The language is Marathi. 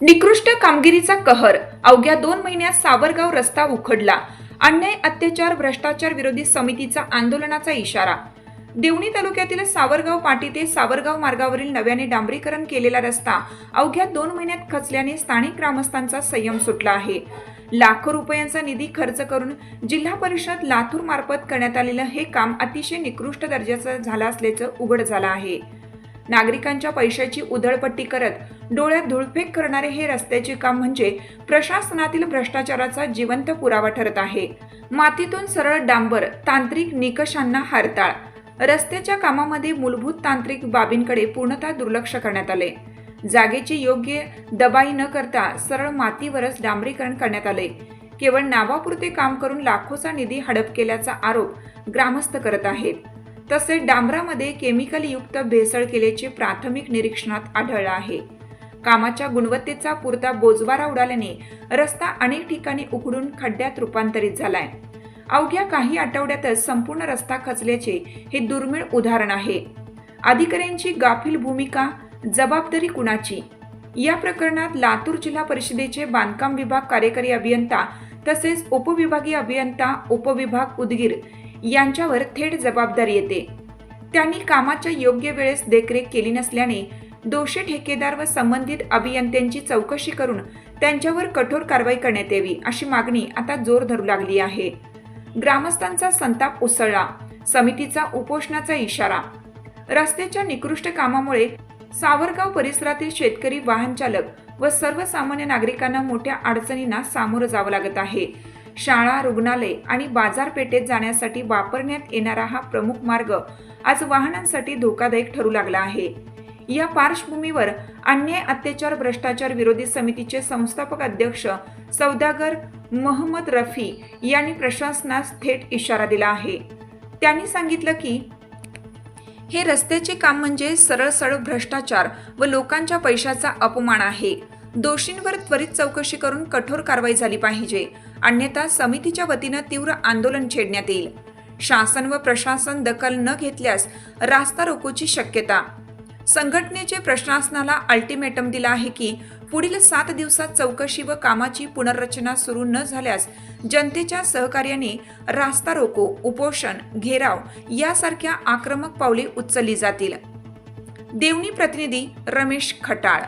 निकृष्ट कामगिरीचा कहर. अवघ्या दोन महिन्यात सावरगाव रस्ता उखडला. अन्याय अत्याचार भ्रष्टाचार विरोधी समितीचा आंदोलनाचा इशारा. देवणी तालुक्यातील सावरगाव पाटी ते सावरगाव मार्गावरील नव्याने डांबरीकरण केलेला रस्ता अवघ्या दोन महिन्यात खचल्याने स्थानिक ग्रामस्थांचा संयम सुटला आहे. लाखो रुपयांचा निधी खर्च करून जिल्हा परिषद लातूर मार्फत करण्यात आलेलं हे काम अतिशय निकृष्ट दर्जाचं झालं असल्याचं उघड झालं आहे. नागरिकांच्या पैशाची उधळपट्टी करत डोळ्यात धुळफेक करणारे हे रस्त्याचे काम म्हणजे प्रशासनातील भ्रष्टाचाराचा जिवंत पुरावा ठरत आहे. मातीतून सरळ डांबर तांत्रिक निकषांना हरताळ. रस्त्याच्या कामामध्ये मूलभूत तांत्रिक बाबींकडे पूर्णतः दुर्लक्ष करण्यात आले. जागेची योग्य दबाई न करता सरळ मातीवरच डांबरीकरण करण्यात आले. केवळ नावापुरते काम करून लाखोचा निधी हडप केल्याचा आरोप ग्रामस्थ करत आहेत. तसेच डांबरामध्ये केमिकलयुक्त भेसळ केल्याचे प्राथमिक निरीक्षणात आढळलं आहे. कामाच्या गुणवत्तेचा पुरता बोजवारा उडाल्याने रस्ता अनेक ठिकाणी उघडून खड्ड्यात रूपांतरित झालाय. अवघ्या काही आठवड्यातच संपूर्ण रस्ता खचल्याचे हे दुर्मिळ उदाहरण आहे. अधिकाऱ्यांची गाफील भूमिका जबाबदारी कुणाची? या प्रकरणात लातूर जिल्हा परिषदेचे बांधकाम विभाग कार्यकारी अभियंता तसेच उपविभागीय अभियंता उपविभाग उदगीर यांच्यावर थेट जबाबदारी येते. त्यांनी कामाच्या योग्य वेळेस देखरेख केली नसल्याने दोषी ठेकेदार व संबंधित अभियंत्यांची चौकशी करून त्यांच्यावर कठोर कारवाई करण्यात यावी अशी मागणी आता जोर धरू लागली आहे. ग्रामस्थांचा संताप उसळला समितीचा उपोषणाचा इशारा. रस्त्याच्या निकृष्ट कामामुळे सावरगाव परिसरातील शेतकरी वाहन चालक व सर्वसामान्य नागरिकांना मोठ्या अडचणींना सामोरं जावं लागत आहे. शाळा रुग्णालय आणि बाजारपेठेत जाण्यासाठी वापरण्यात येणारा हा प्रमुख मार्ग आज वाहनांसाठी धोकादायक ठरू लागला आहे. या पार्श्वभूमीवर अन्याय अत्याचार भ्रष्टाचार विरोधी समितीचे संस्थापक अध्यक्ष सौदागर मोहम्मद रफी यांनी प्रशासनास थेट इशारा दिला आहे. त्यांनी सांगितलं की हे रस्त्याचे काम म्हणजे सरळ सरळ भ्रष्टाचार व लोकांच्या पैशाचा अपमान आहे. दोषींवर त्वरित चौकशी करून कठोर कारवाई झाली पाहिजे. अन्यथा समितीच्या वतीनं तीव्र आंदोलन छेडण्यात येईल. शासन व प्रशासन दखल न घेतल्यास रास्ता रोकोची शक्यता. संघटनेचे प्रशासनाला अल्टिमेटम दिला आहे की पुढील सात दिवसात चौकशी व कामाची पुनर्रचना सुरू न झाल्यास जनतेच्या सहकार्याने रास्ता रोको उपोषण घेराव यासारख्या आक्रमक पावले उचलली जातील. देवणी प्रतिनिधी रमेश खटाळ